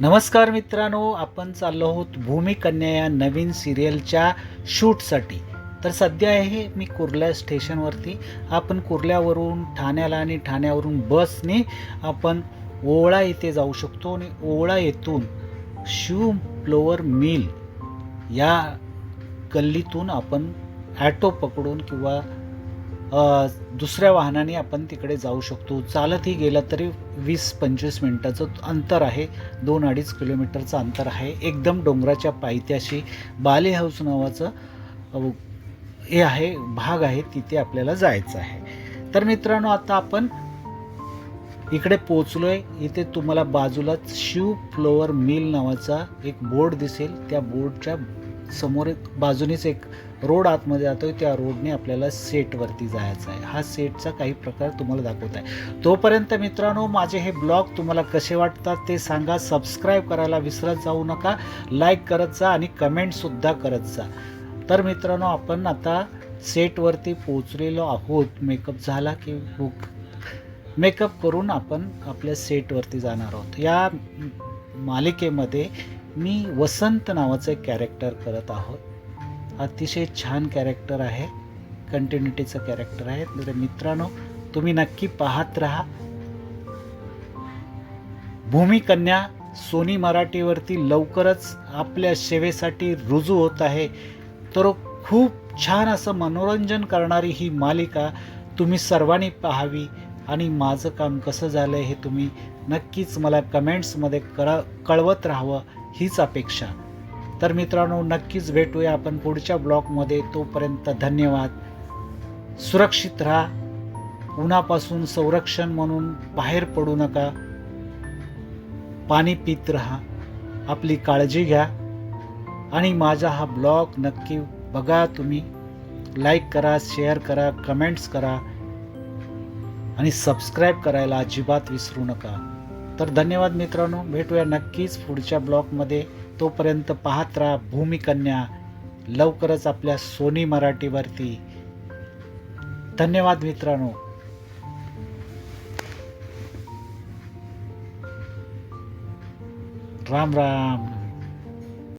नमस्कार मित्रांनो आपण चाललो आहोत भूमिकन्या या नवीन सिरियलच्या शूटसाठी. तर सध्या आहे मी कुर्ला स्टेशनवरती. आपण कुर्ल्यावरून ठाण्याला आणि ठाण्यावरून बसने आपण ओवळा येथे जाऊ शकतो आणि ओवळा येथून शिव फ्लोअर मिल या गल्लीतून आपण ॲटो पकडून किंवा दुसऱ्या वाहनाने आपण तिकडे जाऊ शकतो. चालतही गेलं तरी वीस पंचवीस मिनटाचं अंतर आहे. दोन अडीच किलोमीटरचं अंतर आहे. एकदम डोंगराच्या पायथ्याशी बाले हाऊस नावाचं हे आहे भाग आहे. तिथे आपल्याला जायचं आहे. तर मित्रांनो आता आपण इकडे पोचलोय इथे तुम्हाला बाजूलाच शिव फ्लोअर मिल नावाचा एक बोर्ड दिसेल. त्या बोर्डच्या समोर एक बाजूनेच एक रोड आतमध्ये जातोय त्या रोडने आपल्याला सेटवरती जायचं आहे. हा सेटचा काही प्रकार तुम्हाला दाखवत आहे. तोपर्यंत मित्रांनो माझे हे ब्लॉग तुम्हाला कसे वाटतात ते सांगा. सबस्क्राईब करायला विसरत जाऊ नका. लाईक करत जा आणि कमेंटसुद्धा करत जा. तर मित्रांनो आपण आता सेटवरती पोचलेलो आहोत. मेकअप झाला की बुक मेकअप करून आपण आपल्या सेटवरती जाणार आहोत. या मालिकेमध्ये मी वसंत नावाचं एक कॅरेक्टर करत आहोत. अतिशय छान कॅरेक्टर आहे. कंटिन्युटीचं कॅरेक्टर आहे. तर मित्रांनो तुम्ही नक्की पाहत राहा. भूमिकन्या सोनी मराठीवरती लवकरच आपल्या सेवेसाठी रुजू होत आहे. तर खूप छान असं मनोरंजन करणारी ही मालिका तुम्ही सर्वांनी पाहावी. आणि माझं काम कसं झालं हे तुम्ही नक्कीच मला कमेंट्समध्ये कळ कळवत राहावं. हीच अपेक्षा. तर मित्रांनो नक्कीच भेटूया आपण पुढच्या ब्लॉगमध्ये. तोपर्यंत धन्यवाद. सुरक्षित राहा. उन्हापासून संरक्षण म्हणून बाहेर पडू नका. पाणी पित राहा. आपली काळजी घ्या. आणि माझा हा ब्लॉग नक्की बघा तुम्ही. लाईक करा शेअर करा कमेंट्स करा. आणि सबस्क्राईब करायला अजिबात विसरू नका. तर धन्यवाद मित्रांनो भेटूया नक्कीच पुढच्या ब्लॉगमध्ये. तोपर्यंत पाहत राहा भूमिकन्या लवकरच आपल्या सोनी मराठीवरती. धन्यवाद मित्रांनो. राम राम.